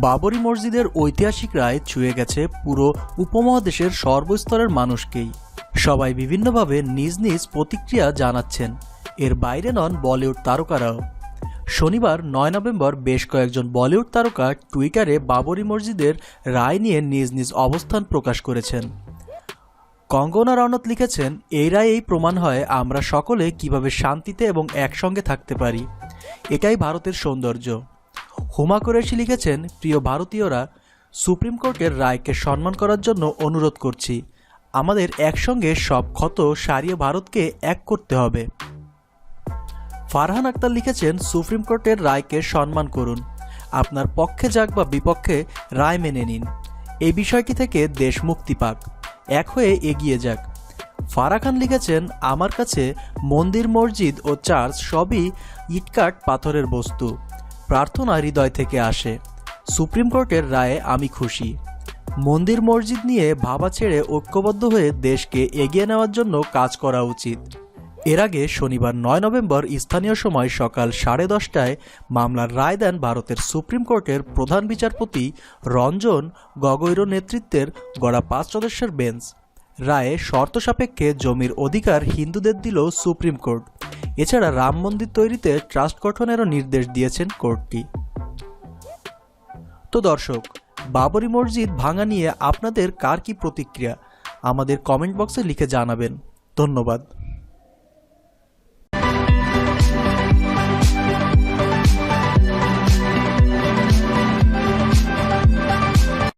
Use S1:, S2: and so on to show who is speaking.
S1: বাবরি মসজিদের ঐতিহাসিক রায় ছুঁয়ে গেছে পুরো উপমহাদেশের সর্বস্তরের মানুষকেই। সবাই বিভিন্নভাবে নিজ নিজ প্রতিক্রিয়া জানাচ্ছেন। এর বাইরে নন বলিউড তারকারাও। শনিবার, নয় নভেম্বর বেশ কয়েকজন বলিউড তারকা টুইটারে বাবরি মসজিদের রায় নিয়ে নিজ নিজ অবস্থান প্রকাশ করেছেন। কঙ্গনা রনত লিখেছেন, এই রায়েই প্রমাণ হয় আমরা সকলে কীভাবে শান্তিতে এবং একসঙ্গে থাকতে পারি। এটাই ভারতের সৌন্দর্য। হুমা কুরেশি লিখেছেন, প্রিয় ভারতীয়রা, সুপ্রিম কোর্টের রায়কে সম্মান করার জন্য অনুরোধ করছি। আমাদের একসঙ্গে সব ক্ষত সারিয়ে ভারতকে এক করতে হবে। ফারহান আক্তার লিখেছেন, সুপ্রিম কোর্টের রায়কে সম্মান করুন। আপনার পক্ষে যাক বা বিপক্ষে রায় মেনে নিন। এই বিষয়টি থেকে দেশ মুক্তি পাক। এক হয়ে এগিয়ে যাক। ফারা খান লিখেছেন, আমার কাছে মন্দির, মসজিদ ও চার্চ সবই ইটকাট পাথরের বস্তু। প্রার্থনা হৃদয় থেকে আসে। সুপ্রিম কোর্টের রায়ে আমি খুশি। মন্দির মসজিদ নিয়ে ভাবা ছেড়ে ঐক্যবদ্ধ হয়ে দেশকে এগিয়ে নেওয়ার জন্য কাজ করা উচিত। এর আগে শনিবার নয় নভেম্বর স্থানীয় সময় সকাল সাড়ে দশটায় মামলার রায় দেন ভারতের সুপ্রিম কোর্টের প্রধান বিচারপতি রঞ্জন গগৈর নেতৃত্বের গড়া পাঁচ সদস্যের বেঞ্চ। রায়ে শর্ত সাপেক্ষে জমির অধিকার হিন্দুদের দিল সুপ্রিম কোর্ট। এছাড়া রাম মন্দির তৈরিতে ট্রাস্ট গঠনেরও নির্দেশ দিয়েছেন কোর্টটি। তো দর্শক, বাবরি মসজিদ ভাঙা নিয়ে আপনাদের কার কি প্রতিক্রিয়া? আমাদের কমেন্ট বক্সে লিখে জানাবেন। ধন্যবাদ।